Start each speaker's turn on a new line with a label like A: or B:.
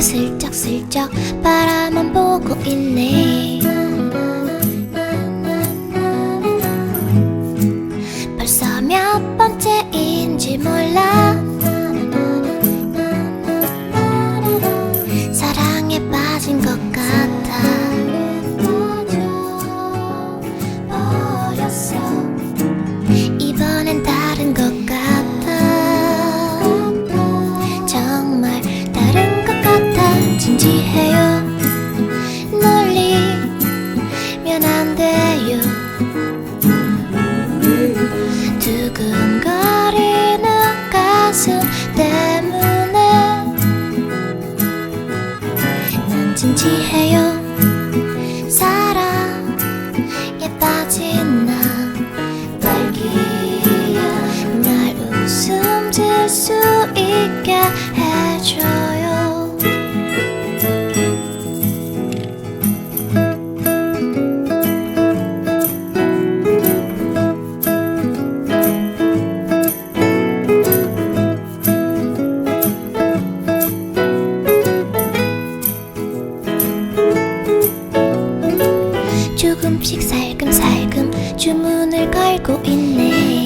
A: 슬쩍슬쩍 바라만 보고 있네. 진지해요. 사랑에 빠진 나 딸기야. 날 웃음 질 수 있게 조금씩 살금살금 주문을 걸고 있네